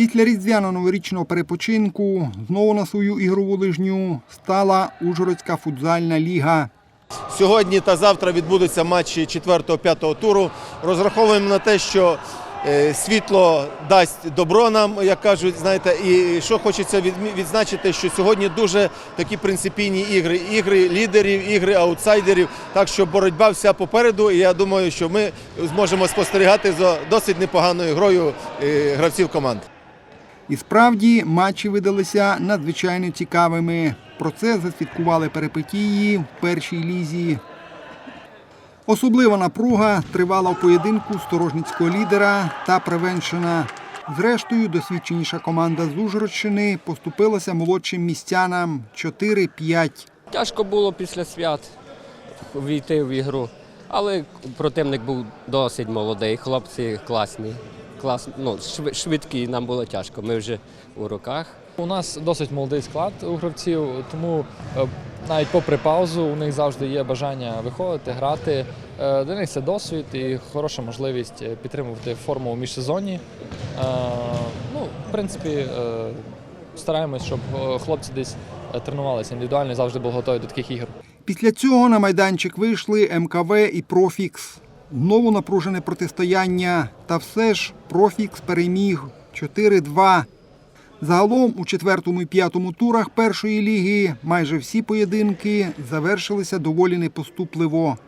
Після різдвяно-новорічного перепочинку знову на свою ігрову лижню стала Ужгородська футзальна ліга. Сьогодні та завтра відбудуться матчі 4-5 туру. Розраховуємо на те, що е, світло дасть добро нам, як кажуть, знаєте, і що хочеться відзначити, що сьогодні дуже такі принципійні ігри, ігри лідерів, ігри аутсайдерів. Так що боротьба вся попереду, і я думаю, що ми зможемо спостерігати за досить непоганою грою е, гравців команд. І справді матчі видалися надзвичайно цікавими. Про це засвідкували перипетії в першій лізі. Особлива напруга тривала в поєдинку сторожницького лідера та превеншена. Зрештою, досвідченіша команда з Ужгородщини поступилася молодшим містянам 4-5. Тяжко було після свят війти в ігру, але противник був досить молодий, хлопці класні. Клас, ну, шви- швидкі, нам було тяжко. Ми вже у руках. У нас досить молодий склад у гравців, тому е, навіть попри паузу у них завжди є бажання виходити, грати. Е, Для них це досвід і хороша можливість е, підтримувати форму у міжсезонні. Е, Ну, в принципі, стараємось, щоб хлопці десь тренувалися індивідуально і завжди були готові до таких ігор. Після цього на майданчик вийшли МКВ і Профікс. Знову напружене протистояння. Та все ж Профікс переміг 4-2. Загалом у четвертому і п'ятому турах першої ліги майже всі поєдинки завершилися доволі непоступливо.